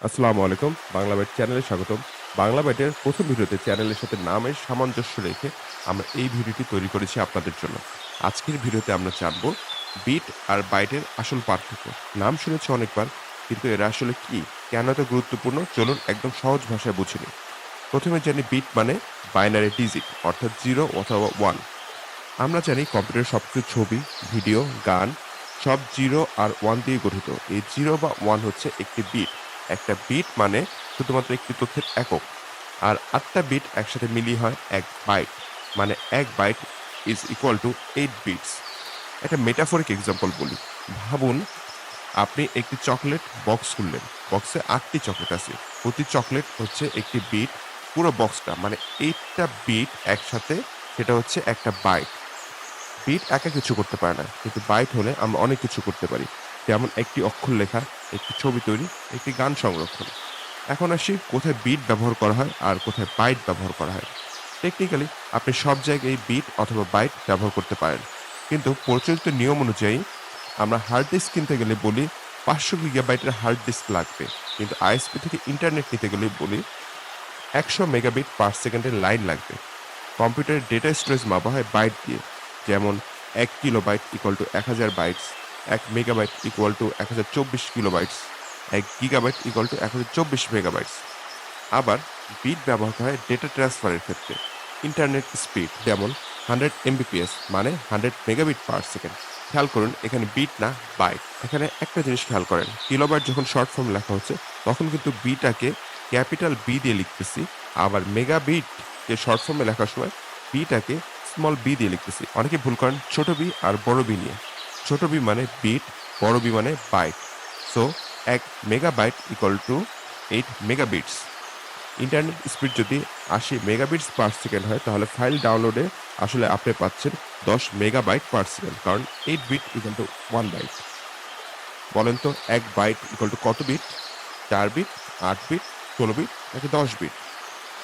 আসসালামু আলাইকুম, বাংলা বাইট চ্যানেলে স্বাগতম। বাংলা বাইটের প্রথম ভিডিওতে চ্যানেলের সাথে নামের সামঞ্জস্য রেখে আমরা এই ভিডিওটি তৈরি করেছি আপনাদের জন্য। আজকের ভিডিওতে আমরা জানব বিট আর বাইটের আসল পার্থক্য। নাম শুনেছি অনেকবার, কিন্তু এরা আসলে কি? কেন এত গুরুত্বপূর্ণ? চলুন একদম সহজ ভাষায় বুঝে নিই। প্রথমে জানি বিট মানে বাইনারি ডিজিট, অর্থাৎ জিরো অথবা ওয়ান। আমরা জানি কম্পিউটার সবকিছু ছবি, ভিডিও, গান, সব জিরো আর ওয়ান দিয়ে গঠিত। এই জিরো বা ওয়ান হচ্ছে একটি বিট। একটা বিট মানে শুধুমাত্র একটি তথ্যের একক। আর আটটা বিট একসাথে মিলিয়ে হয় এক বাইট মানে এক byte is equal to eight bits একটা মেটাফরিক এক্সাম্পল বলি। ভাবুন, আপনি একটি চকলেট বক্স খুললেন। বক্সে আটটি চকলেট আছে। প্রতি চকলেট হচ্ছে একটি বিট পুরো বক্সটা মানে এইটটা বিট একসাথে, সেটা হচ্ছে একটা বাইট বিট একা কিছু করতে পারে না, কিন্তু বাইট হলে আমরা অনেক কিছু করতে পারি। যেমন একটি অক্ষর লেখা, একটি ছবি তৈরি, একটি গান সংরক্ষণ। এখন আসি কোথায় বিট ব্যবহার করা হয় আর কোথায় বাইট ব্যবহার করা হয়। টেকনিক্যালি আপনি সব জায়গায় বিট অথবা বাইট ব্যবহার করতে পারেন। কিন্তু প্রচলিত নিয়ম অনুযায়ী, আমরা হার্ড ডিস্ক কিনতে গেলে বলি পাঁচশো গিগাবাইটের হার্ড ডিস্ক লাগবে। কিন্তু আইএসপি থেকে ইন্টারনেট নিতে গেলে বলি একশো মেগাবিট পার সেকেন্ডের লাইন লাগবে। কম্পিউটারের ডেটা স্টোরেজ মাপা হয় বাইট দিয়ে। যেমন এক কিলো বাইট ইকুয়াল টু এক হাজার বাইটস এক মেগাবাইট ইকুয়াল টু এক হাজার চব্বিশ কিলোবাইটস এক গিগাবাইট ইকুয়াল টু এক হাজার চব্বিশ মেগাবাইটস আবার বিট ব্যবহার হয় ডেটা ট্রান্সফারের ক্ষেত্রে। ইন্টারনেট স্পিড যেমন হান্ড্রেড এমবিপিএস মানে হান্ড্রেড মেগাবিট পার সেকেন্ড খেয়াল করুন, এখানে বিট না বাইট এখানে একটা জিনিস খেয়াল করেন কিলোবাইট যখন শর্ট ফর্ম লেখা হচ্ছে, তখন কিন্তু বিটাকে ক্যাপিটাল বি দিয়ে লিখতেছি, আবার মেগাবিট কে শর্ট ফর্মে লেখার সময় বিটাকে স্মল বি দিয়ে লিখতেছি। অনেকে ভুল করেন, ছোট বি আর বড় বি নিয়ে। ছোট বি মানে বিট বড় বি মানে বাইট। সো এক megabyte equal to eight megabits internet speed যদি আশি মেগাবিটস পার সেকেন্ড হয়, তাহলে ফাইল ডাউনলোডে আসলে আপনি পাচ্ছেন দশ মেগাবাইট পার সেকেন্ড কারণ eight bit equal to one byte বলেন তো, এক বাইট ইকুয়াল টু কত বিট চার বিট আট বিট ষোলো বিট নাকি দশ বিট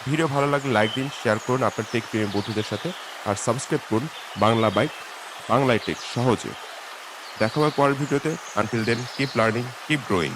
ভিডিও ভালো লাগলে লাইক দিন শেয়ার করুন আপনার টেক প্রেমী বন্ধুদের সাথে, আর সাবস্ক্রাইব করুন বাংলা বাইক বাংলায় টেক সহজে। দেখা হবে পরের ভিডিওতে। Until then keep learning keep growing